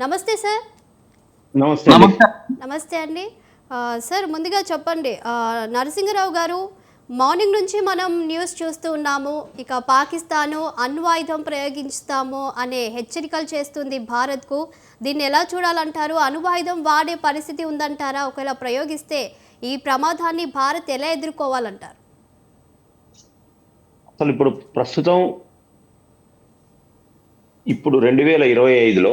నమస్తే సార్. నమస్తే అండి. నమస్తే. అండి. సార్ ముందుగా చెప్పండి. నరసింహరావు గారు మార్నింగ్ నుంచి మనం న్యూస్ చూస్తూ ఉన్నాము. ఇక పాకిస్తాను అణ్వాయుధం ప్రయోగిస్తాము అనే హెచ్చరికలు చేస్తుంది భారత్కు. దీన్ని ఎలా చూడాలంటారు? అణ్వాయుధం వాడే పరిస్థితి ఉందంటారా? ఒకవేళ ప్రయోగిస్తే ఈ ప్రమాదాన్ని భారత్ ఎలా ఎదుర్కోవాలంటారు? అసలు ఇప్పుడు ప్రస్తుతం ఇప్పుడు రెండు వేల ఇరవై ఐదులో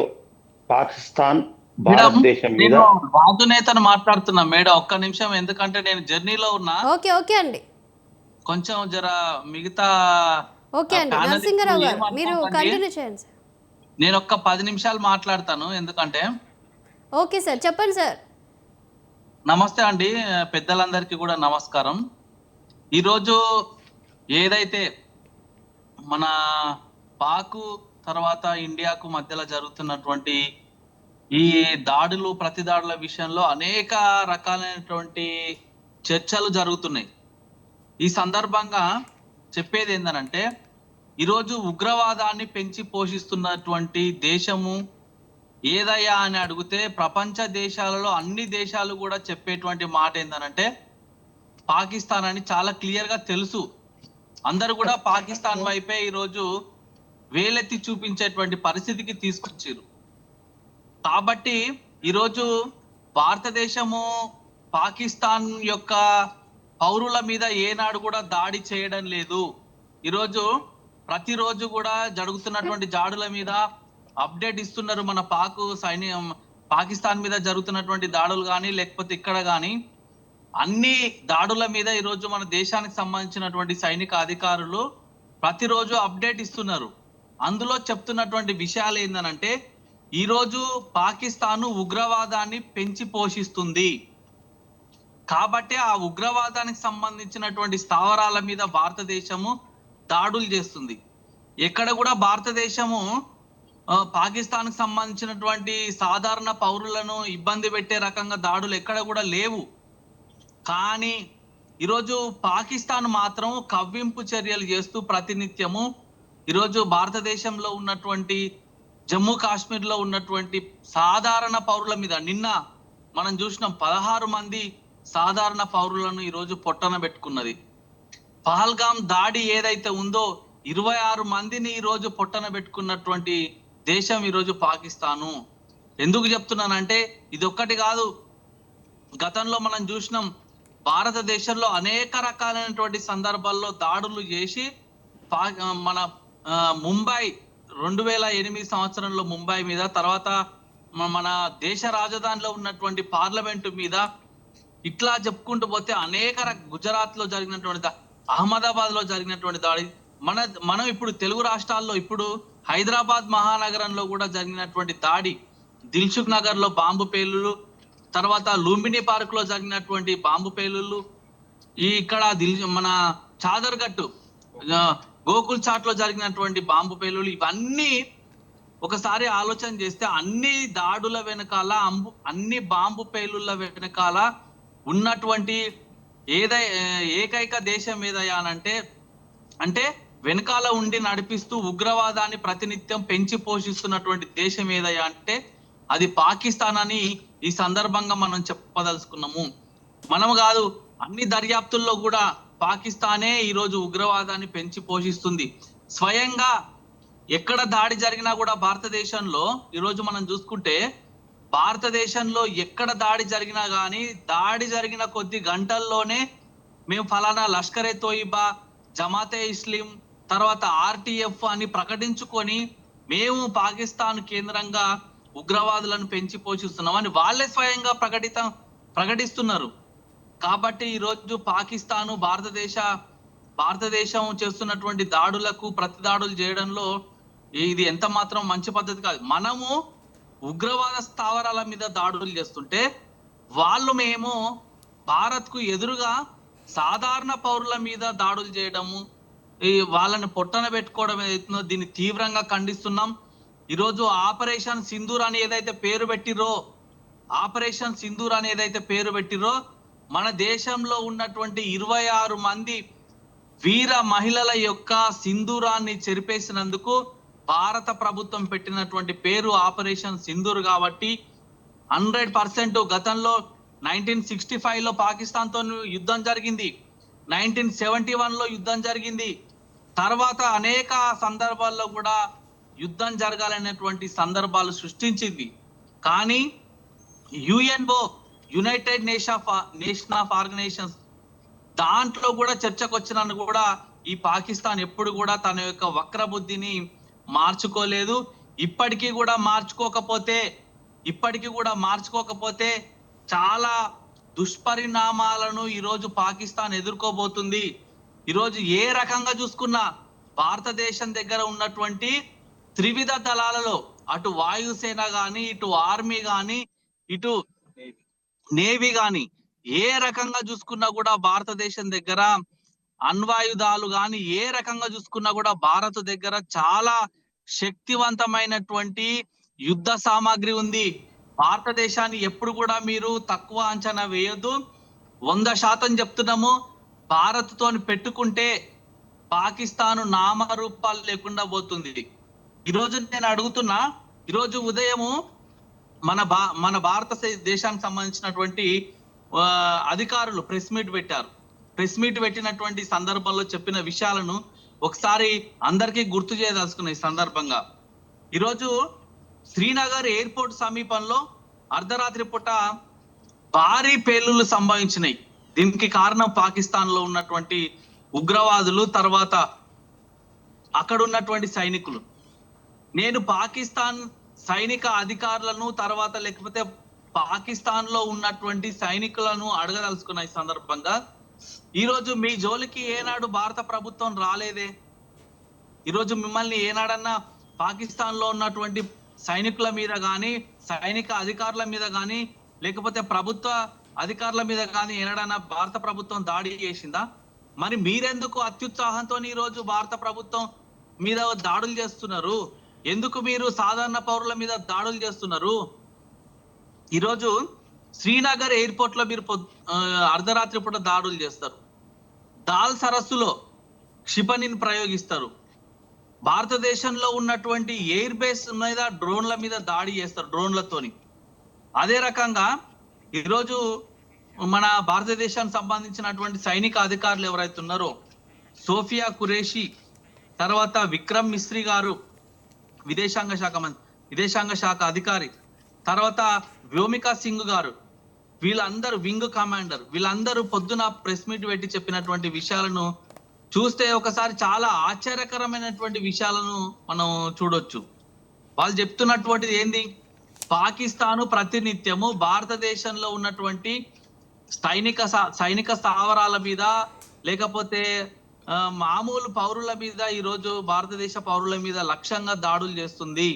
పాకిస్తాన్ భారతదేశం మీద నేను రాజు నేతను మాట్లాడుతున్నా. మేడం ఒక్క నిమిషం ఎందుకంటే నేను జర్నీలో ఉన్నా. ఓకే ఓకే అండి. కొంచెం జర మిగతా ఓకే అండి. నరసింహరావు గారు మీరు. కంటిన్యూ చేయండి నేను ఒక్క పది నిమిషాలు మాట్లాడతాను ఎందుకంటే ఓకే సార్ చెప్పండి సార్ నమస్తే అండి. పెద్దలందరికీ కూడా నమస్కారం. ఈరోజు ఏదైతే మన పాకు తర్వాత ఇండియాకు మధ్యలో జరుగుతున్నటువంటి ఈ దాడులు ప్రతి దాడుల విషయంలో అనేక రకాలైనటువంటి చర్చలు జరుగుతున్నాయి. ఈ సందర్భంగా చెప్పేది ఏంటంటే ఈరోజు ఉగ్రవాదాన్ని పెంచి పోషిస్తున్నటువంటి దేశము ఏదయ్యా అని అడిగితే ప్రపంచ దేశాలలో అన్ని దేశాలు కూడా చెప్పేటువంటి మాట ఏంటనంటే పాకిస్తాన్ అని చాలా క్లియర్గా తెలుసు. అందరూ కూడా పాకిస్తాన్ వైపే ఈరోజు వేలెత్తి చూపించేటువంటి పరిస్థితికి తీసుకొచ్చారు కాబట్టి ఈరోజు భారతదేశము పాకిస్తాన్ యొక్క పౌరుల మీద ఏనాడు కూడా దాడి చేయడం లేదు. ఈరోజు ప్రతిరోజు కూడా జరుగుతున్నటువంటి జాడుల మీద అప్డేట్ ఇస్తున్నారు మన పాకు సైన్యం పాకిస్తాన్ మీద జరుగుతున్నటువంటి దాడులు కానీ లేకపోతే ఇక్కడ కానీ అన్ని దాడుల మీద ఈరోజు మన దేశానికి సంబంధించినటువంటి సైనిక అధికారులు ప్రతిరోజు అప్డేట్ ఇస్తున్నారు. అందులో చెప్తున్నటువంటి విషయాలు ఏందనంటే ఈరోజు పాకిస్తాను ఉగ్రవాదాన్ని పెంచి పోషిస్తుంది. కాబట్టి ఆ ఉగ్రవాదానికి సంబంధించినటువంటి స్థావరాల మీద భారతదేశము దాడులు చేస్తుంది. ఎక్కడ కూడా భారతదేశము పాకిస్తాన్కి సంబంధించినటువంటి సాధారణ పౌరులను ఇబ్బంది పెట్టే రకంగా దాడులు ఎక్కడ కూడా లేవు. కానీ ఈరోజు పాకిస్తాన్ మాత్రం కవ్వింపు చర్యలు చేస్తూ ప్రతినిత్యము ఈరోజు భారతదేశంలో ఉన్నటువంటి జమ్మూ కాశ్మీర్లో ఉన్నటువంటి సాధారణ పౌరుల మీద నిన్న మనం చూసినాం పదహారు మంది సాధారణ పౌరులను ఈరోజు పొట్టన పెట్టుకున్నది. పహల్గాం దాడి ఏదైతే ఉందో ఇరవై ఆరు మందిని ఈరోజు పొట్టన పెట్టుకున్నటువంటి దేశం ఈరోజు పాకిస్తాను. ఎందుకు చెప్తున్నానంటే ఇది ఒక్కటి కాదు. గతంలో మనం చూసినాం భారతదేశంలో అనేక రకాలైనటువంటి సందర్భాల్లో దాడులు చేసి పా- మన ముంబై రెండు వేల ఎనిమిది సంవత్సరంలో ముంబై మీద తర్వాత మన దేశ రాజధానిలో ఉన్నటువంటి పార్లమెంటు మీద ఇట్లా చెప్పుకుంటూ పోతే అనేక గుజరాత్లో జరిగినటువంటి అహ్మదాబాద్లో జరిగినటువంటి దాడి మన మనం ఇప్పుడు తెలుగు రాష్ట్రాల్లో ఇప్పుడు హైదరాబాద్ మహానగరంలో కూడా జరిగినటువంటి దాడి దిల్సుఖ్ నగర్లో బాంబు పేలులు తర్వాత లూంబిని పార్క్లో జరిగినటువంటి బాంబు పేలుళ్ళు ఈ ఇక్కడ దిల్ మన చాదర్గట్టు గోకుల్ చాట్లో జరిగినటువంటి బాంబు పేలులు ఇవన్నీ ఒకసారి ఆలోచన చేస్తే అన్ని దాడుల వెనకాల అంబు అన్ని బాంబు పేలుళ్ళ వెనకాల ఉన్నటువంటి ఏదై ఏకైక దేశం ఏదయ్యా అంటే అంటే వెనకాల ఉండి నడిపిస్తూ ఉగ్రవాదాన్ని ప్రతినిత్యం పెంచి పోషిస్తున్నటువంటి దేశం ఏదయ్యా అంటే అది పాకిస్తాన్ అని ఈ సందర్భంగా మనం చెప్పదలుచుకున్నాము. మనం కాదు అన్ని దర్యాప్తుల్లో కూడా పాకిస్తానే ఈరోజు ఉగ్రవాదాన్ని పెంచి పోషిస్తుంది. స్వయంగా ఎక్కడ దాడి జరిగినా కూడా భారతదేశంలో ఈరోజు మనం చూసుకుంటే భారతదేశంలో ఎక్కడ దాడి జరిగినా కానీ దాడి జరిగిన కొద్ది గంటల్లోనే మేము ఫలానా లష్కరే తోయిబా జమాతే ఇస్లిం తర్వాత ఆర్టీఎఫ్ అని ప్రకటించుకొని మేము పాకిస్తాన్ కేంద్రంగా ఉగ్రవాదులను పెంచి పోషిస్తున్నామని వాళ్ళే స్వయంగా ప్రకటిత ప్రకటిస్తున్నారు. కాబట్టి ఈరోజు పాకిస్తాను భారతదేశ భారతదేశం చేస్తున్నటువంటి దాడులకు ప్రతి దాడులు చేయడంలో ఇది ఎంత మాత్రం మంచి పద్ధతి కాదు. మనము ఉగ్రవాద స్థావరాల మీద దాడులు చేస్తుంటే వాళ్ళు మేము భారత్కు ఎదురుగా సాధారణ పౌరుల మీద దాడులు చేయడము ఈ వాళ్ళని పొట్టన పెట్టుకోవడం ఏదైతుందో దీన్ని తీవ్రంగా ఖండిస్తున్నాం. ఈరోజు ఆపరేషన్ సింధూర్ అని ఏదైతే పేరు పెట్టిరో ఆపరేషన్ సింధూర్ అని ఏదైతే పేరు పెట్టిరో మన దేశంలో ఉన్నటువంటి ఇరవై ఆరు మంది వీర మహిళల యొక్క సింధూరాన్ని చెరిపేసినందుకు భారత ప్రభుత్వం పెట్టినటువంటి పేరు ఆపరేషన్ సింధూర్ కాబట్టి హండ్రెడ్ పర్సెంట్ గతంలో నైన్టీన్ సిక్స్టీ ఫైవ్లో పాకిస్తాన్తో యుద్ధం జరిగింది. నైన్టీన్ సెవెంటీ వన్లో యుద్ధం జరిగింది. తర్వాత అనేక సందర్భాల్లో కూడా యుద్ధం జరగాలనేటువంటి సందర్భాలు సృష్టించింది. కానీ UNO united nation of nation of organisations దాంట్లో కూడా చర్చకు వచ్చినందుకు కూడా ఈ పాకిస్తాన్ ఎప్పుడు కూడా తన యొక్క వక్ర బుద్ధిని మార్చుకోలేదు. ఇప్పటికీ కూడా మార్చుకోకపోతే ఇప్పటికీ కూడా మార్చుకోకపోతే చాలా దుష్పరిణామాలను ఈరోజు పాకిస్తాన్ ఎదుర్కోబోతుంది. ఈరోజు ఏ రకంగా చూసుకున్నా భారతదేశం దగ్గర ఉన్నటువంటి త్రివిధ దళాలలో అటు వాయుసేన కానీ ఇటు ఆర్మీ కానీ ఇటు నేవీ గాని ఏ రకంగా చూసుకున్నా కూడా భారతదేశం దగ్గర అణ్వాయుధాలు గాని ఏ రకంగా చూసుకున్నా కూడా భారత్ దగ్గర చాలా శక్తివంతమైనటువంటి యుద్ధ సామాగ్రి ఉంది. భారతదేశాన్ని ఎప్పుడు కూడా మీరు తక్కువ అంచనా వేయొద్దు. వంద శాతం చెప్తున్నాము. భారత్ పెట్టుకుంటే పాకిస్తాన్ నామరూపాలు లేకుండా పోతుంది. ఈరోజు నేను అడుగుతున్నా ఈరోజు ఉదయము మన భా మన భారత దేశానికి సంబంధించినటువంటి అధికారులు ప్రెస్ మీట్ పెట్టారు. ప్రెస్ మీట్ పెట్టినటువంటి సందర్భంలో చెప్పిన విషయాలను ఒకసారి అందరికీ గుర్తు చేయదలుచుకున్న ఈ సందర్భంగా. ఈరోజు శ్రీనగర్ ఎయిర్పోర్ట్ సమీపంలో అర్ధరాత్రి పూట భారీ పేలుళ్ళు సంభవించినాయి. దీనికి కారణం పాకిస్తాన్లో ఉన్నటువంటి ఉగ్రవాదులు తర్వాత అక్కడ ఉన్నటువంటి సైనికులు. నేను పాకిస్తాన్ సైనిక అధికారులను తర్వాత లేకపోతే పాకిస్తాన్లో ఉన్నటువంటి సైనికులను అడగదలుచుకున్న ఈ సందర్భంగా ఈరోజు మీ జోలికి ఏనాడు భారత ప్రభుత్వం రాలేదే? ఈరోజు మిమ్మల్ని ఏనాడన్నా పాకిస్తాన్లో ఉన్నటువంటి సైనికుల మీద కానీ సైనిక అధికారుల మీద కానీ లేకపోతే ప్రభుత్వ అధికారుల మీద కానీ ఏనాడన్నా భారత ప్రభుత్వం దాడి చేసిందా? మరి మీరెందుకు అత్యుత్సాహంతో ఈరోజు భారత ప్రభుత్వం మీద దాడులు చేస్తున్నారు? ఎందుకు మీరు సాధారణ పౌరుల మీద దాడులు చేస్తున్నారు? ఈరోజు శ్రీనగర్ ఎయిర్పోర్ట్లో మీరు అర్ధరాత్రి పూట దాడులు చేస్తారు. దాల్ సరస్సులో క్షిపణిని ప్రయోగిస్తారు. భారతదేశంలో ఉన్నటువంటి ఎయిర్ బేస్ మీద డ్రోన్ల మీద దాడి చేస్తారు డ్రోన్లతోని. అదే రకంగా ఈరోజు మన భారతదేశానికి సంబంధించినటువంటి సైనిక అధికారులు ఎవరైతే ఉన్నారో సోఫియా కురేషి తర్వాత విక్రమ్ మిస్త్రి గారు విదేశాంగ శాఖ మంత్రి విదేశాంగ శాఖ అధికారి. తర్వాత వ్యోమికా సింగ్ గారు. వీళ్ళందరూ వింగ్ కమాండర్. వీళ్ళందరూ పొద్దున ప్రెస్ మీట్ పెట్టి చెప్పినటువంటి విషయాలను చూస్తే ఒకసారి చాలా ఆశ్చర్యకరమైనటువంటి విషయాలను మనం చూడొచ్చు. వాళ్ళు చెప్తున్నటువంటిది ఏంది? పాకిస్తాను ప్రతినిత్యము భారతదేశంలో ఉన్నటువంటి సైనిక సైనిక స్థావరాల మీద లేకపోతే మామూలు పౌరుల మీద ఈరోజు భారతదేశ పౌరుల మీద లక్ష్యంగా దాడులు చేస్తుంది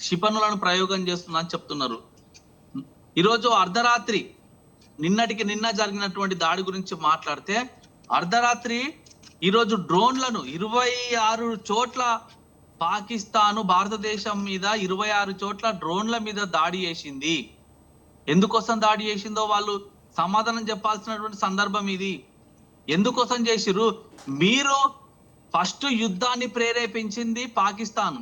క్షిపణులను ప్రయోగం చేస్తుందని చెప్తున్నారు. ఈరోజు అర్ధరాత్రి నిన్నటికి నిన్న జరిగినటువంటి దాడి గురించి మాట్లాడితే అర్ధరాత్రి ఈరోజు డ్రోన్లను ఇరవై ఆరు చోట్ల పాకిస్తాను భారతదేశం మీద ఇరవై ఆరు చోట్ల డ్రోన్ల మీద దాడి చేసింది. ఎందుకోసం దాడి చేసిందో వాళ్ళు సమాధానం చెప్పాల్సినటువంటి సందర్భం ఇది. ఎందుకోసం చేసిర్రు? మీరు ఫస్ట్ యుద్ధాన్ని ప్రేరేపించింది పాకిస్తాన్.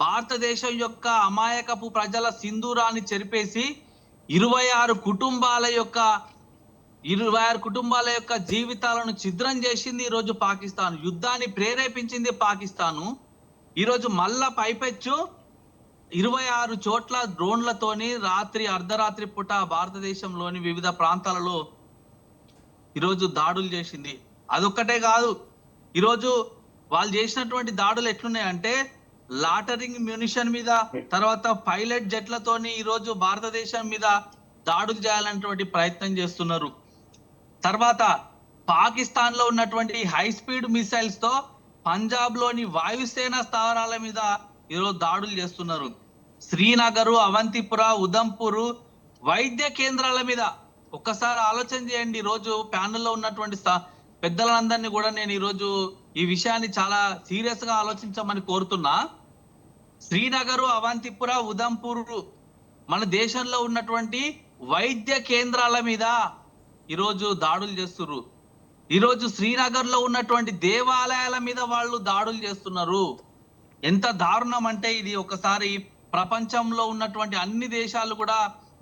భారతదేశం యొక్క అమాయకపు ప్రజల సింధూరాన్ని చెరిపేసి ఇరవై ఆరు కుటుంబాల యొక్క ఇరవై ఆరు కుటుంబాల యొక్క జీవితాలను ఛిద్రం చేసింది ఈరోజు పాకిస్తాన్. యుద్ధాన్ని ప్రేరేపించింది పాకిస్తాను. ఈరోజు మళ్ళా పైపెచ్చు. ఇరవై ఆరు చోట్ల డ్రోన్లతోని రాత్రి అర్ధరాత్రి పూట భారతదేశంలోని వివిధ ప్రాంతాలలో ఈరోజు దాడులు చేసింది. అదొక్కటే కాదు ఈరోజు వాళ్ళు చేసినటువంటి దాడులు ఎట్లున్నాయంటే లాటరింగ్ మ్యూనిషన్ మీద తర్వాత పైలట్ జెట్లతోని ఈరోజు భారతదేశం మీద దాడులు చేయాలన్నటువంటి ప్రయత్నం చేస్తున్నారు. తర్వాత పాకిస్తాన్లో ఉన్నటువంటి హై స్పీడ్ మిసైల్స్తో పంజాబ్లోని వాయుసేన స్థావరాల మీద ఈరోజు దాడులు చేస్తున్నారు. శ్రీనగర్ అవంతిపుర ఉదంపూర్ వైద్య కేంద్రాల మీద ఒక్కసారి ఆలోచన చేయండి. ఈ రోజు ప్యానెల్లో ఉన్నటువంటి పెద్దలందరినీ కూడా నేను ఈరోజు ఈ విషయాన్ని చాలా సీరియస్గా ఆలోచించమని కోరుతున్నా. శ్రీనగర్ అవంతిపుర ఉదంపూర్ మన దేశంలో ఉన్నటువంటి వైద్య కేంద్రాల మీద ఈరోజు దాడులు చేస్తున్నారు ఈరోజు శ్రీనగర్లో ఉన్నటువంటి దేవాలయాల మీద వాళ్ళు దాడులు చేస్తున్నారు. ఎంత దారుణం అంటే ఇది. ఒకసారి ప్రపంచంలో ఉన్నటువంటి అన్ని దేశాలు కూడా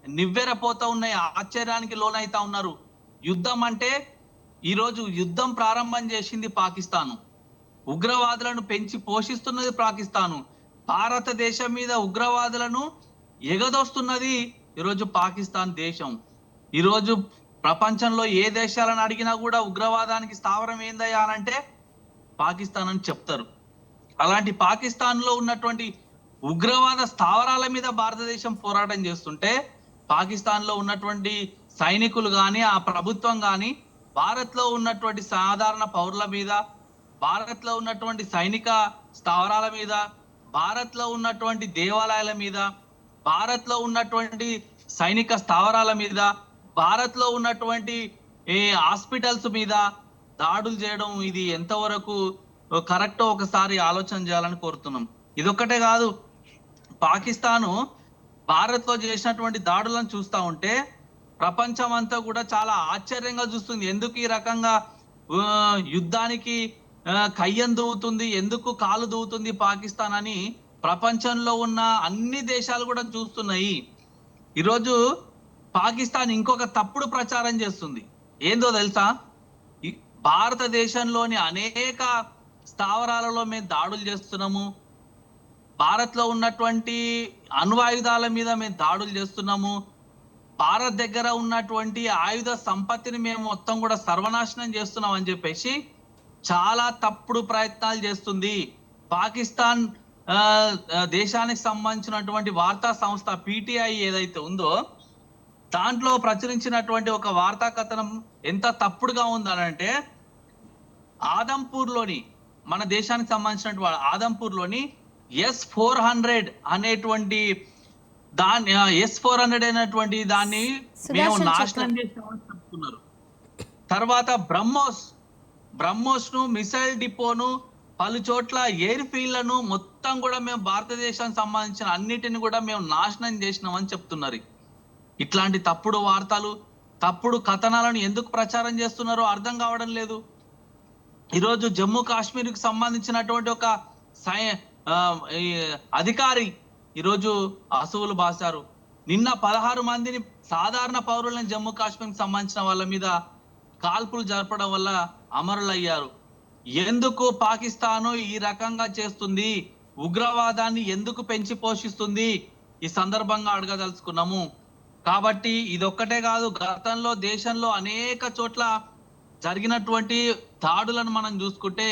నివ్వెరపోతా ఉన్నాయి ఆశ్చర్యానికి లోనైతా ఉన్నారు. యుద్ధం అంటే ఈరోజు యుద్ధం ప్రారంభం చేసింది పాకిస్తాను. ఉగ్రవాదులను పెంచి పోషిస్తున్నది పాకిస్తాను. భారతదేశం మీద ఉగ్రవాదులను ఎగదోస్తున్నది ఈరోజు పాకిస్తాన్ దేశం. ఈరోజు ప్రపంచంలో ఏ దేశాలను అడిగినా కూడా ఉగ్రవాదానికి స్థావరం ఏందయ్యా అని అంటే పాకిస్తాన్ అని చెప్తారు. అలాంటి పాకిస్తాన్లో ఉన్నటువంటి ఉగ్రవాద స్థావరాల మీద భారతదేశం పోరాటం చేస్తుంటే పాకిస్తాన్లో ఉన్నటువంటి సైనికులు కానీ ఆ ప్రభుత్వం కానీ భారత్లో ఉన్నటువంటి సాధారణ పౌరుల మీద భారత్లో ఉన్నటువంటి సైనిక స్థావరాల మీద భారత్లో ఉన్నటువంటి దేవాలయాల మీద భారత్లో ఉన్నటువంటి సైనిక స్థావరాల మీద భారత్లో ఉన్నటువంటి ఏ హాస్పిటల్స్ మీద దాడులు చేయడం ఇది ఎంతవరకు కరెక్ట్ ఒకసారి ఆలోచన చేయాలని కోరుతున్నాం. ఇదొక్కటే కాదు పాకిస్తాను భారత్లో చేసినటువంటి దాడులను చూస్తా ఉంటే ప్రపంచం అంతా కూడా చాలా ఆశ్చర్యంగా చూస్తుంది. ఎందుకు ఈ రకంగా యుద్ధానికి కయ్యం దూవుతుంది ఎందుకు కాలు దూవుతుంది పాకిస్తాన్ అని ప్రపంచంలో ఉన్న అన్ని దేశాలు కూడా చూస్తున్నాయి. ఈరోజు పాకిస్తాన్ ఇంకొక తప్పుడు ప్రచారం చేస్తుంది. ఏందో తెలుసా? భారతదేశంలోని అనేక స్థావరాలలో మేము దాడులు చేస్తున్నాము. భారత్లో ఉన్నటువంటి అణ్వాయుధాల మీద మేము దాడులు చేస్తున్నాము. భారత్ దగ్గర ఉన్నటువంటి ఆయుధ సంపత్తిని మేము మొత్తం కూడా సర్వనాశనం చేస్తున్నాం అని చెప్పేసి చాలా తప్పుడు ప్రయత్నాలు చేస్తుంది. పాకిస్తాన్ దేశానికి సంబంధించినటువంటి వార్తా సంస్థ పీటీఐ ఏదైతే ఉందో దాంట్లో ప్రచురించినటువంటి ఒక వార్తా కథనం ఎంత తప్పుడుగా ఉందనంటే ఆదంపూర్లోని మన దేశానికి సంబంధించినటువంటి ఆదంపూర్లోని ఎస్ ఫోర్ హండ్రెడ్ అనేటువంటి దాన్ని ఎస్ ఫోర్ హండ్రెడ్ అనేటువంటి దాన్ని మేము నాశనం చేసామని చెప్తున్నారు? తర్వాత బ్రహ్మోస్ బ్రహ్మోస్ను మిసైల్ డిపోను పలు చోట్ల ఎయిర్ ఫీల్డ్లను మొత్తం కూడా మేము భారతదేశానికి సంబంధించిన అన్నిటిని కూడా మేము నాశనం చేసినామని చెప్తున్నారు. ఇట్లాంటి తప్పుడు వార్తలు తప్పుడు కథనాలను ఎందుకు ప్రచారం చేస్తున్నారో అర్థం కావడం లేదు. ఈరోజు జమ్మూ కాశ్మీర్కి సంబంధించినటువంటి ఒక సై అధికారి ఈరోజు అసువులు బాసారు నిన్న పదహారు మందిని సాధారణ పౌరులను జమ్మూ కాశ్మీర్కి సంబంధించిన వాళ్ళ మీద కాల్పులు జరపడం వల్ల అమరులయ్యారు. ఎందుకు పాకిస్తాను ఈ రకంగా చేస్తుంది? ఉగ్రవాదాన్ని ఎందుకు పెంచి పోషిస్తుంది? ఈ సందర్భంగా అడగదలుచుకున్నాము. కాబట్టి ఇదొక్కటే కాదు గతంలో దేశంలో అనేక చోట్ల జరిగినటువంటి దాడులను మనం చూసుకుంటే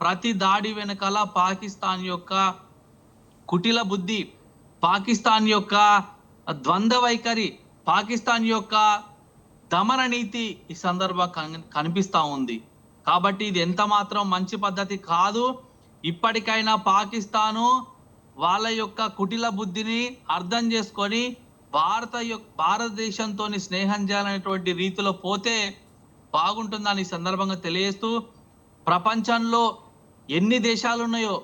ప్రతి దాడి వెనకాల పాకిస్తాన్ యొక్క కుటిల బుద్ధి పాకిస్తాన్ యొక్క ద్వంద్వ వైఖరి పాకిస్తాన్ యొక్క దమన నీతి ఈ సందర్భం కనిపిస్తూ ఉంది. కాబట్టి ఇది ఎంత మాత్రం మంచి పద్ధతి కాదు. ఇప్పటికైనా పాకిస్తాను వాళ్ళ యొక్క కుటిల బుద్ధిని అర్థం చేసుకొని భారత యొక్క భారతదేశంతో స్నేహం చేయాలనేటువంటి రీతిలో పోతే బాగుంటుందని ఈ సందర్భంగా తెలియజేస్తూ ప్రపంచంలో ఎన్ని దేశాలు ఉన్నాయో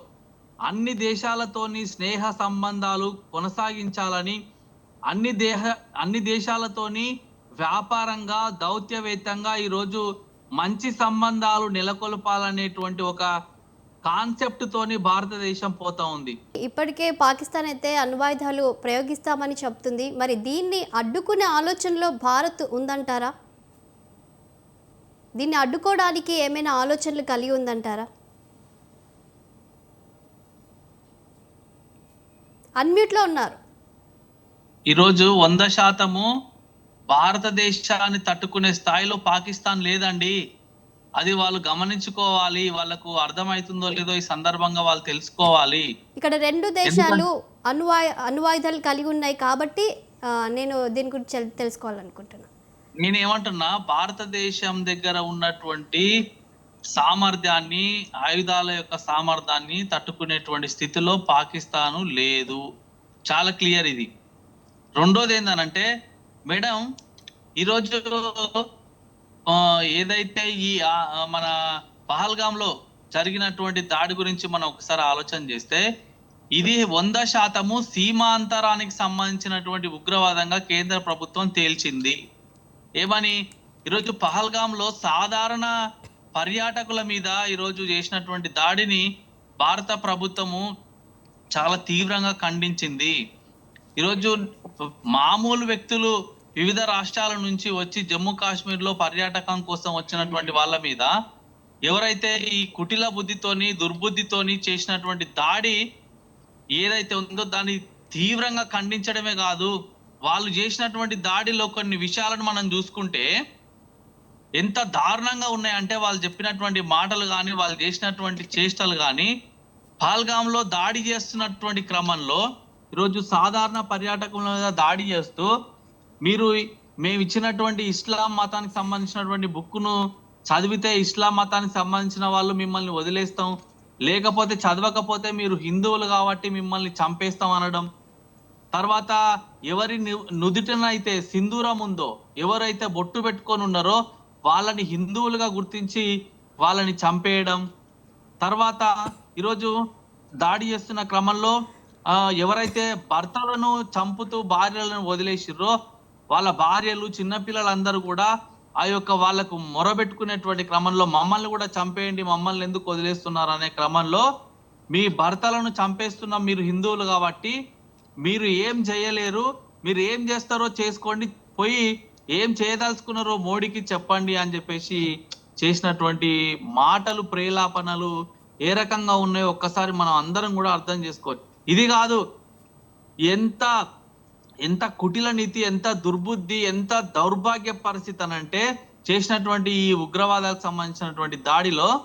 అన్ని దేశాలతోని స్నేహ సంబంధాలు కొనసాగించాలని అన్ని దేహ అన్ని దేశాలతోని వ్యాపారంగా దౌత్యవేత్తంగా ఈరోజు మంచి సంబంధాలు నెలకొల్పాలనేటువంటి ఒక కాన్సెప్ట్ తోని భారతదేశం పోతా ఉంది. ఇప్పటికే పాకిస్తాన్ అయితే అణ్వాయుధాలు ప్రయోగిస్తామని చెప్తుంది. మరి దీన్ని అడ్డుకునే ఆలోచనలో భారత్ ఉందంటారా? దీన్ని అడ్డుకోవడానికి ఏమైనా ఆలోచనలు కలిగి ఉందంటారా? అన్మ్యూట్లో ఉన్నారు. ఈరోజు వంద శాతము భారతదేశాన్ని తట్టుకునే స్థాయిలో పాకిస్తాన్ లేదండి. అది వాళ్ళు గమనించుకోవాలి వాళ్ళకు అర్థమవుతుందో లేదో ఈ సందర్భంగా వాళ్ళు తెలుసుకోవాలి. ఇక్కడ రెండు దేశాలు అణ్వాయు అణ్వాయుధాలు కలిగి ఉన్నాయి కాబట్టి నేను దీని గురించి తెల్- తెలుసుకోవాలనుకుంటున్నాను నేను ఏమంటున్నా భారతదేశం దగ్గర ఉన్నటువంటి సామర్థ్యాన్ని ఆయుధాల యొక్క సామర్థ్యాన్ని తట్టుకునేటువంటి స్థితిలో పాకిస్తాను లేదు. చాలా క్లియర్ ఇది. రెండోది ఏంటనంటే మేడం ఈరోజు ఏదైతే ఈ మన పహల్గాంలో జరిగినటువంటి దాడి గురించి మనం ఒకసారి ఆలోచన చేస్తే ఇది వంద శాతము సీమాంతరానికి సంబంధించినటువంటి ఉగ్రవాదంగా కేంద్ర ప్రభుత్వం తేల్చింది. ఏమని? ఈరోజు పహల్గాంలో సాధారణ పర్యాటకుల మీద ఈరోజు చేసినటువంటి దాడిని భారత ప్రభుత్వము చాలా తీవ్రంగా ఖండించింది. ఈరోజు మామూలు వ్యక్తులు వివిధ రాష్ట్రాల నుంచి వచ్చి జమ్మూ కాశ్మీర్లో పర్యాటకం కోసం వచ్చినటువంటి వాళ్ళ మీద ఎవరైతే ఈ కుటిల బుద్ధితోని దుర్బుద్ధితోని చేసినటువంటి దాడి ఏదైతే ఉందో దాన్ని తీవ్రంగా ఖండించడమే కాదు వాళ్ళు చేసినటువంటి దాడిలో కొన్ని విషయాలను మనం చూసుకుంటే ఎంత దారుణంగా ఉన్నాయంటే వాళ్ళు చెప్పినటువంటి మాటలు కానీ వాళ్ళు చేసినటువంటి చేష్టలు కానీ పాల్గాంలో దాడి చేస్తున్నటువంటి క్రమంలో ఈరోజు సాధారణ పర్యాటకుల మీద దాడి చేస్తూ మీరు మేము ఇచ్చినటువంటి ఇస్లాం మతానికి సంబంధించినటువంటి బుక్ను చదివితే ఇస్లాం మతానికి సంబంధించిన వాళ్ళు మిమ్మల్ని వదిలేస్తాం. లేకపోతే చదవకపోతే మీరు హిందువులు కాబట్టి మిమ్మల్ని చంపేస్తాం అనడం. తర్వాత ఎవరి ను- నుదుటనైతే సింధూరం ఉందో ఎవరైతే బొట్టు పెట్టుకొని ఉన్నారో వాళ్ళని హిందువులుగా గుర్తించి వాళ్ళని చంపేయడం. తర్వాత ఈరోజు దాడి చేస్తున్న క్రమంలో ఎవరైతే భర్తలను చంపుతూ భార్యలను వదిలేసిర్రో వాళ్ళ భార్యలు చిన్నపిల్లలందరూ కూడా ఆ యొక్క వాళ్ళకు మొరబెట్టుకునేటువంటి క్రమంలో మమ్మల్ని కూడా చంపేయండి మమ్మల్ని ఎందుకు వదిలేస్తున్నారు? అనే క్రమంలో మీ భర్తలను చంపేస్తున్న మీరు హిందువులు కాబట్టి మీరు ఏం చేయలేరు మీరు ఏం చేస్తారో చేసుకోండి పోయి ఏం చేయదలుచుకున్నారో మోడీకి చెప్పండి అని చెప్పేసి చేసినటువంటి మాటలు ప్రేలాపనలు ఏ రకంగా ఉన్నాయో ఒక్కసారి మనం అందరం కూడా అర్థం చేసుకోవచ్చు. ఇది కాదు ఎంత ఎంత కుటిల నీతి ఎంత దుర్బుద్ధి ఎంత దౌర్భాగ్య పరిస్థితి అని అంటే చేసినటువంటి ఈ ఉగ్రవాదాలకు సంబంధించినటువంటి దాడిలో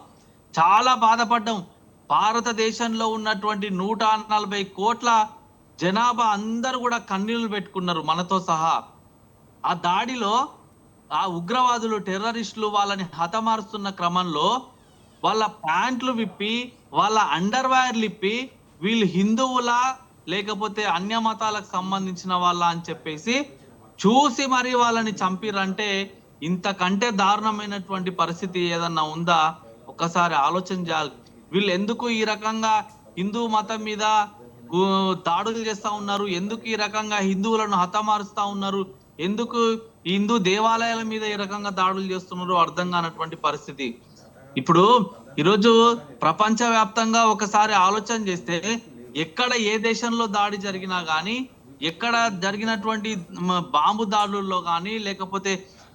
చాలా బాధపడ్డాం. భారతదేశంలో ఉన్నటువంటి నూట నలభై కోట్ల జనాభా అందరూ కూడా కన్నీళ్ళు పెట్టుకున్నారు మనతో సహా. ఆ దాడిలో ఆ ఉగ్రవాదులు టెర్రరిస్టులు వాళ్ళని హతమారుస్తున్న క్రమంలో వాళ్ళ ప్యాంట్లు విప్పి వాళ్ళ అండర్ వైర్లు ఇప్పి వీళ్ళు హిందువులా లేకపోతే అన్య మతాలకు సంబంధించిన వాళ్ళ అని చెప్పేసి చూసి మరి వాళ్ళని చంపిరంటే ఇంతకంటే దారుణమైనటువంటి పరిస్థితి ఏదన్నా ఉందా? ఒక్కసారి ఆలోచన చేయాలి. వీళ్ళు ఎందుకు ఈ రకంగా హిందూ మతం మీద దాడులు చేస్తా ఉన్నారు? ఎందుకు ఈ రకంగా హిందువులను హతమారుస్తా ఉన్నారు? ఎందుకు హిందూ దేవాలయాల మీద ఈ రకంగా దాడులు చేస్తున్నారో అర్థం కానటువంటి పరిస్థితి. ఇప్పుడు ఈరోజు ప్రపంచ వ్యాప్తంగా ఒకసారి ఆలోచన చేస్తే ఎక్కడ ఏ దేశంలో దాడి జరిగినా గానీ ఎక్కడ జరిగినటువంటి బాంబు దాడుల్లో కానీ లేకపోతే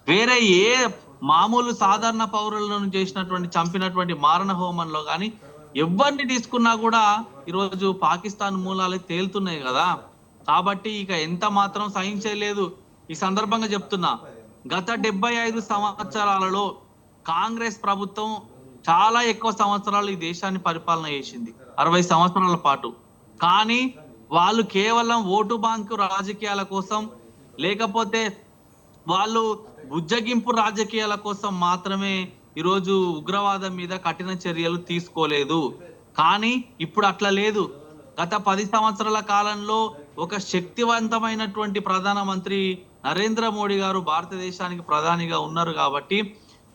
వేరే ఏ మామూలు సాధారణ పౌరులను చేసినటువంటి చంపినటువంటి మారణ హోమంలో కానీ ఎవరిని తీసుకున్నా కూడా ఈరోజు పాకిస్తాన్ మూలాలు తేలుతున్నాయి కదా. కాబట్టి ఇక ఎంత మాత్రం సహించలేదు. ఈ సందర్భంగా చెప్తున్నా గత డెబ్బై ఐదు సంవత్సరాలలో కాంగ్రెస్ ప్రభుత్వం చాలా ఎక్కువ సంవత్సరాలు ఈ దేశాన్ని పరిపాలన చేసింది అరవై సంవత్సరాల పాటు. కానీ వాళ్ళు కేవలం ఓటు బ్యాంకు రాజకీయాల కోసం లేకపోతే వాళ్ళు బుజ్జగింపు రాజకీయాల కోసం మాత్రమే ఈరోజు ఉగ్రవాదం మీద కఠిన చర్యలు తీసుకోలేదు. కానీ ఇప్పుడు అట్లా లేదు. గత పది సంవత్సరాల కాలంలో ఒక శక్తివంతమైనటువంటి ప్రధానమంత్రి నరేంద్ర మోడీ గారు భారతదేశానికి ప్రధానిగా ఉన్నారు కాబట్టి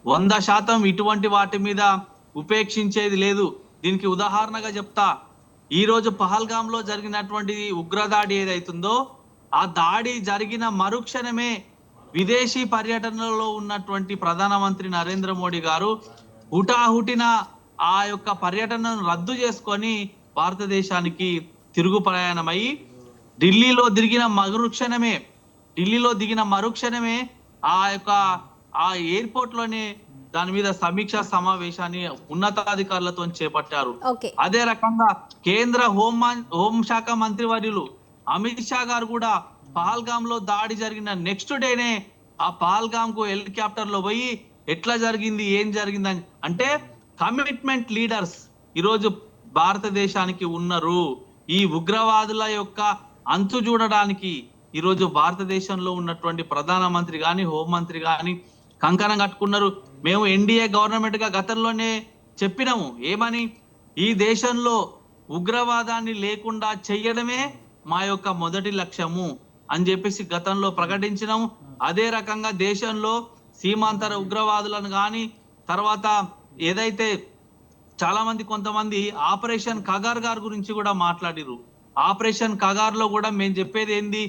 వంద శాతం ఇటువంటి వాటి మీద ఉపేక్షించేది లేదు. దీనికి ఉదాహరణగా చెప్తా. ఈరోజు పహల్గాంలో జరిగినటువంటి ఉగ్రదాడి ఏదైతుందో ఆ దాడి జరిగిన మరుక్షణమే విదేశీ పర్యటనలో ఉన్నటువంటి ప్రధానమంత్రి నరేంద్ర మోడీ గారు హుటాహుటిన ఆ యొక్క పర్యటనను రద్దు చేసుకొని భారతదేశానికి తిరుగు ప్రయాణమై ఢిల్లీలో తిరిగిన మరుక్షణమే ఢిల్లీలో దిగిన మరుక్షణమే ఆ యొక్క ఆ ఎయిర్పోర్ట్లోనే దాని మీద సమీక్షా సమావేశాన్ని ఉన్నతాధికారులతో చేపట్టారు. అదే రకంగా కేంద్ర హోం హోంశాఖ మంత్రి వర్యులు అమిత్ షా గారు కూడా పహల్గామ్లో దాడి జరిగిన నెక్స్ట్ డేనే ఆ పహల్గామ్కు హెలికాప్టర్లో పోయి ఎట్లా జరిగింది ఏం జరిగింది అని అంటే కమిట్మెంట్ లీడర్స్ ఈరోజు భారతదేశానికి ఉన్నారు. ఈ ఉగ్రవాదుల యొక్క అంతు చూడడానికి ఈరోజు భారతదేశంలో ఉన్నటువంటి ప్రధానమంత్రి కానీ హోంమంత్రి కానీ కంకణం కట్టుకున్నారు. మేము ఎన్డీఏ గవర్నమెంట్గా గతంలోనే చెప్పినాము. ఏమని? ఈ దేశంలో ఉగ్రవాదాన్ని లేకుండా చెయ్యడమే మా యొక్క మొదటి లక్ష్యము అని చెప్పేసి గతంలో ప్రకటించినాము. అదే రకంగా దేశంలో సీమాంతర ఉగ్రవాదులను కానీ తర్వాత ఏదైతే చాలా మంది కొంతమంది ఆపరేషన్ కగార్ గారి గురించి కూడా మాట్లాడిరు ఆపరేషన్ కగార్లో కూడా మేము చెప్పేది ఏంది?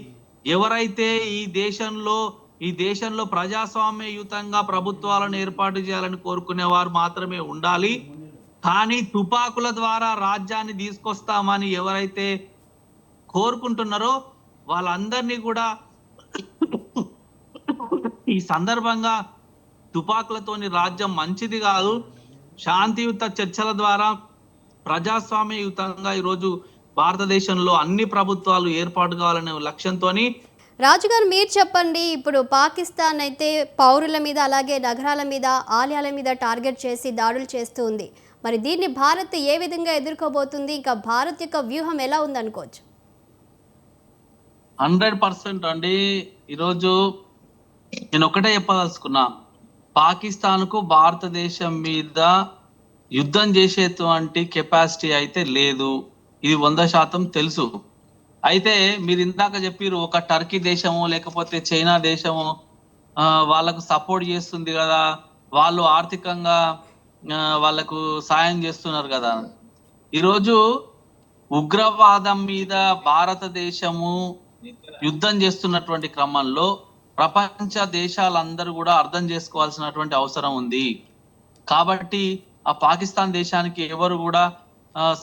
ఎవరైతే ఈ దేశంలో ఈ దేశంలో ప్రజాస్వామ్యయుతంగా ప్రభుత్వాలను ఏర్పాటు చేయాలని కోరుకునే వారు మాత్రమే ఉండాలి. కానీ తుపాకుల ద్వారా రాజ్యాన్ని తీసుకొస్తామని ఎవరైతే కోరుకుంటున్నారో వాళ్ళందరినీ కూడా ఈ సందర్భంగా తుపాకులతోని రాజ్యం మంచిది కాదు. శాంతియుత చర్చల ద్వారా ప్రజాస్వామ్యయుతంగా ఈరోజు భారతదేశంలో అన్ని ప్రభుత్వాలు ఏర్పాటు కావాలనే లక్ష్యంతోని రాజుగారు మీరు చెప్పండి. ఇప్పుడు పాకిస్తాన్ అయితే పౌరుల మీద అలాగే నగరాల మీద ఆలయాల మీద టార్గెట్ చేసి దాడులు చేస్తూ ఉంది మరి దీన్ని భారత్ ఏ విధంగా ఎదుర్కోబోతుంది? ఇంకా భారత్ యొక్క వ్యూహం ఎలా ఉందనుకోవచ్చు? హండ్రెడ్ పర్సెంట్ అండి. ఈరోజు నేను ఒకటే చెప్పదలుచుకున్నా. పాకిస్తాన్కు భారతదేశం మీద యుద్ధం చేసేటువంటి కెపాసిటీ అయితే లేదు. ఇది వంద శాతం తెలుసు. అయితే మీరు ఇందాక చెప్పారు ఒక టర్కీ దేశము లేకపోతే చైనా దేశము వాళ్ళకు సపోర్ట్ చేస్తుంది కదా. వాళ్ళు ఆర్థికంగా వాళ్ళకు సాయం చేస్తున్నారు కదా. ఈరోజు ఉగ్రవాదం మీద భారతదేశము యుద్ధం చేస్తున్నటువంటి క్రమంలో ప్రపంచ దేశాలందరూ కూడా అర్థం చేసుకోవాల్సినటువంటి అవసరం ఉంది. కాబట్టి ఆ పాకిస్తాన్ దేశానికి ఎవరు కూడా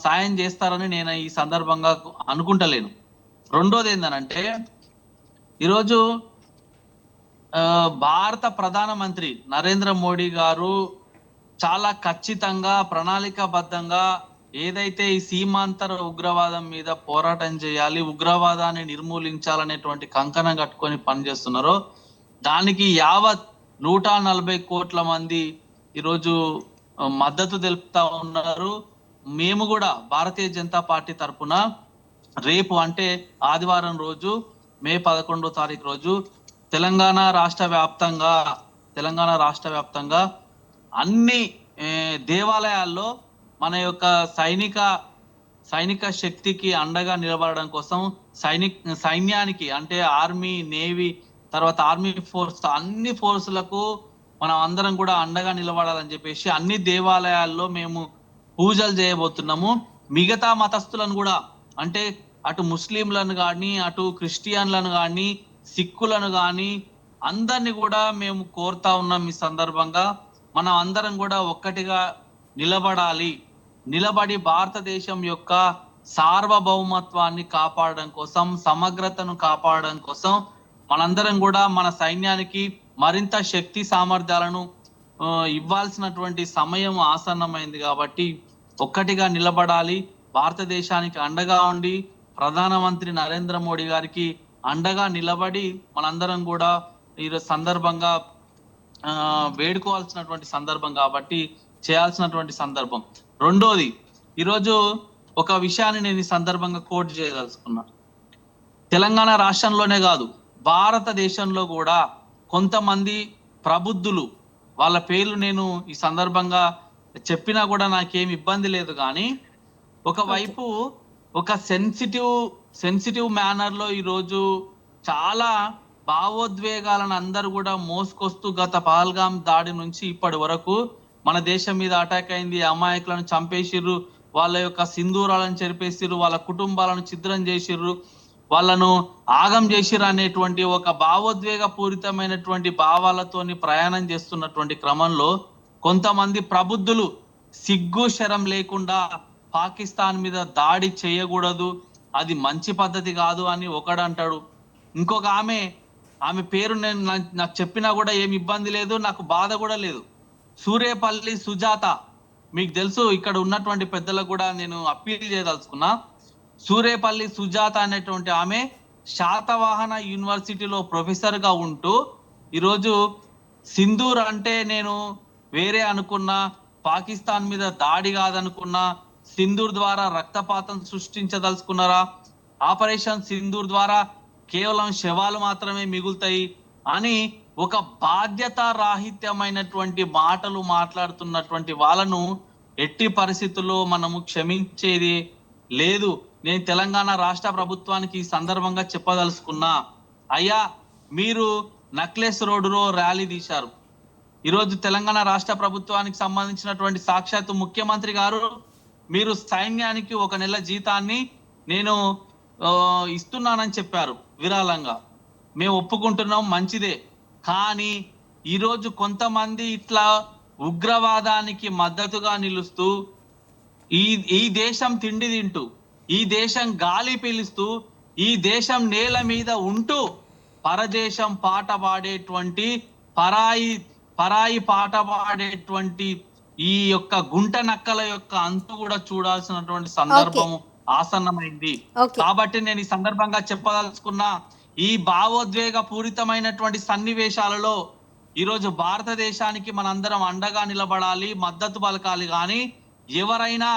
సాయం చేస్తారని నేను ఈ సందర్భంగా అనుకుంటలేను. రెండోది ఏంటంటే ఈరోజు భారత ప్రధానమంత్రి నరేంద్ర మోడీ గారు చాలా ఖచ్చితంగా ప్రణాళికాబద్ధంగా ఏదైతే ఈ సీమాంతర ఉగ్రవాదం మీద పోరాటం చేయాలి ఉగ్రవాదాన్ని నిర్మూలించాలనేటువంటి కంకణం కట్టుకొని పనిచేస్తున్నారో దానికి యావత్ నూట నలభై కోట్ల మంది ఈరోజు మద్దతు తెలుపుతా ఉన్నారు. మేము కూడా భారతీయ జనతా పార్టీ తరపున రేపు అంటే ఆదివారం రోజు మే పదకొండో తారీఖు రోజు తెలంగాణ రాష్ట్ర వ్యాప్తంగా తెలంగాణ రాష్ట్ర వ్యాప్తంగా అన్ని దేవాలయాల్లో మన యొక్క సైనిక సైనిక శక్తికి అండగా నిలబడడం కోసం సైనిక్ సైన్యానికి అంటే ఆర్మీ నేవీ తర్వాత ఆర్మీ ఫోర్స్ అన్ని ఫోర్సులకు మనం అందరం కూడా అండగా నిలబడాలని చెప్పేసి అన్ని దేవాలయాల్లో మేము పూజలు చేయబోతున్నాము. మిగతా మతస్థులను కూడా అంటే అటు ముస్లింలను కానీ అటు క్రిస్టియన్లను కానీ సిక్కులను కానీ అందరిని కూడా మేము కోరుతా ఉన్నాం ఈ సందర్భంగా. మనం అందరం కూడా ఒక్కటిగా నిలబడాలి. నిలబడి భారతదేశం యొక్క సార్వభౌమత్వాన్ని కాపాడడం కోసం సమగ్రతను కాపాడడం కోసం మనందరం కూడా మన సైన్యానికి మరింత శక్తి సామర్థ్యాలను ఇవ్వాల్సినటువంటి సమయం ఆసన్నమైంది కాబట్టి ఒక్కటిగా నిలబడాలి. భారతదేశానికి అండగా ఉండి ప్రధానమంత్రి నరేంద్ర మోడీ గారికి అండగా నిలబడి మనందరం కూడా ఈ సందర్భంగా వేడుకోవాల్సినటువంటి సందర్భం కాబట్టి చేయాల్సినటువంటి సందర్భం. రెండోది ఈరోజు ఒక విషయాన్ని నేను ఈ సందర్భంగా కోట్ చేయదలుచుకున్నా. తెలంగాణ రాష్ట్రంలోనే కాదు భారతదేశంలో కూడా కొంతమంది ప్రబుద్ధులు వాళ్ళ పేర్లు నేను ఈ సందర్భంగా చెప్పినా కూడా నాకేం ఇబ్బంది లేదు కానీ ఒకవైపు ఒక సెన్సిటివ్ సెన్సిటివ్ మేనర్లో ఈరోజు చాలా భావోద్వేగాలను అందరూ కూడా మోసుకొస్తూ గత పాల్గాం దాడి నుంచి ఇప్పటి వరకు మన దేశం మీద అటాక్ అయింది. అమాయకులను చంపేసిర్రు. వాళ్ళ యొక్క సింధూరాలను చెరిపేసిర్రు. వాళ్ళ కుటుంబాలను ఛిద్రం చేసిర్రు. వాళ్ళను ఆగం చేసిర్రు అనేటువంటి ఒక భావోద్వేగ పూరితమైనటువంటి భావాలతోని ప్రయాణం చేస్తున్నటువంటి క్రమంలో కొంతమంది ప్రబుద్ధులు సిగ్గు శరం లేకుండా పాకిస్తాన్ మీద దాడి చేయకూడదు అది మంచి పద్ధతి కాదు అని ఒకడు అంటాడు ఇంకొక ఆమె ఆమె పేరు నేను నాకు చెప్పినా కూడా ఏమి ఇబ్బంది లేదు నాకు బాధ కూడా లేదు. సూర్యపల్లి సుజాత మీకు తెలుసు ఇక్కడ ఉన్నటువంటి పెద్దలకు కూడా నేను అప్పీల్ చేయదలుచుకున్నా. సూర్యపల్లి సుజాత అనేటువంటి ఆమె శాతవాహన యూనివర్సిటీలో ప్రొఫెసర్గా ఉంటూ ఈరోజు సింధూర్ అంటే నేను వేరే అనుకున్నా పాకిస్తాన్ మీద దాడి కాదనుకున్నా సింధూర్ ద్వారా రక్తపాతం సృష్టించదలుచుకున్నారా? ఆపరేషన్ సింధూర్ ద్వారా కేవలం శవాలు మాత్రమే మిగులుతాయి అని ఒక బాధ్యత రాహిత్యమైనటువంటి మాటలు మాట్లాడుతున్నటువంటి వాళ్ళను ఎట్టి పరిస్థితుల్లో మనము క్షమించేది లేదు. నేను తెలంగాణ రాష్ట్ర ప్రభుత్వానికి ఈ సందర్భంగా చెప్పదలుచుకున్నా అయ్యా మీరు నక్లెస్ రోడ్డులో ర్యాలీ తీశారు. ఈరోజు తెలంగాణ రాష్ట్ర ప్రభుత్వానికి సంబంధించినటువంటి సాక్షాత్తు ముఖ్యమంత్రి గారు మీరు సైన్యానికి ఒక నెల జీతాన్ని నేను ఇస్తున్నానని చెప్పారు విరాళంగా. మేము ఒప్పుకుంటున్నాం మంచిదే. కానీ ఈరోజు కొంతమంది ఇట్లా ఉగ్రవాదానికి మద్దతుగా నిలుస్తూ ఈ ఈ దేశం తిండి తింటూ ఈ దేశం గాలి పీలుస్తూ ఈ దేశం నేల మీద ఉంటూ పరదేశం పాట పాడేటువంటి పరాయి పరాయి పాట పాడేటువంటి ఈ యొక్క గుంట నక్కల యొక్క అంతు కూడా చూడాల్సినటువంటి సందర్భము ఆసన్నమైంది. కాబట్టి నేను ఈ సందర్భంగా చెప్పదలుచుకున్న ఈ భావోద్వేగ పూరితమైనటువంటి సన్నివేశాలలో ఈరోజు భారతదేశానికి మనందరం అండగా నిలబడాలి మద్దతు పలకాలి. కానీ ఎవరైనా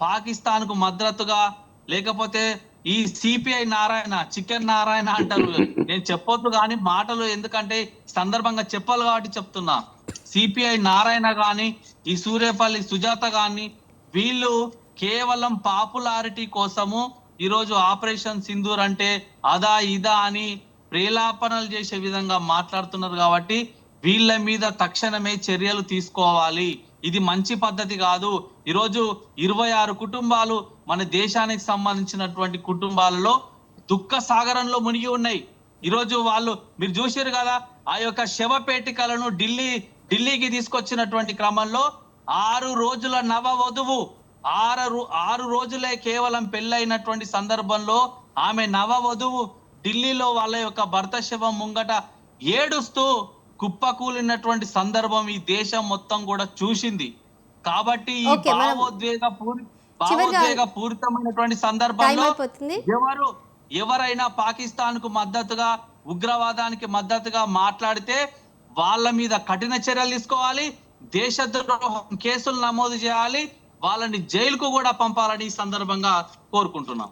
పాకిస్తాన్కు మద్దతుగా లేకపోతే ఈ సిపిఐ నారాయణ చికెన్ నారాయణ అంటారు. నేను చెప్పొద్దు కానీ మాటలు ఎందుకంటే సందర్భంగా చెప్పాలి కాబట్టి చెప్తున్నా. సిపిఐ నారాయణ గాని ఈ సూర్యపల్లి సుజాత గాని వీళ్ళు కేవలం పాపులారిటీ కోసము ఈరోజు ఆపరేషన్ సింధూర్ అంటే అదా ఇదా అని ప్రేలాపనలు చేసే విధంగా మాట్లాడుతున్నారు కాబట్టి వీళ్ళ మీద తక్షణమే చర్యలు తీసుకోవాలి. ఇది మంచి పద్ధతి కాదు. ఈరోజు ఇరవై ఆరు కుటుంబాలు మన దేశానికి సంబంధించినటువంటి కుటుంబాలలో దుఃఖ సాగరంలో మునిగి ఉన్నాయి. ఈరోజు వాళ్ళు మీరు చూసారు కదా ఆ యొక్క శవ పేటికలను ఢిల్లీ ఢిల్లీకి తీసుకొచ్చినటువంటి క్రమంలో ఆరు రోజుల నవ వధువు ఆరు ఆరు రోజులే కేవలం పెళ్ళైనటువంటి సందర్భంలో ఆమె నవ వధువు ఢిల్లీలో వాళ్ళ యొక్క భర్త శవం ముంగట ఏడుస్తూ కుప్పకూలినటువంటి సందర్భం ఈ దేశం మొత్తం కూడా చూసింది. కాబట్టి ఈ భావోద్వేగ పూరి భావోద్వేగ పూరితమైనటువంటి సందర్భంలో ఎవరు ఎవరైనా పాకిస్తాన్కు మద్దతుగా ఉగ్రవాదానికి మద్దతుగా మాట్లాడితే వాళ్ళ మీద కఠిన చర్యలు తీసుకోవాలి దేశద్రోహం కేసులు నమోదు చేయాలి వాళ్ళని జైలుకు కూడా పంపాలని ఈ సందర్భంగా కోరుకుంటున్నాం.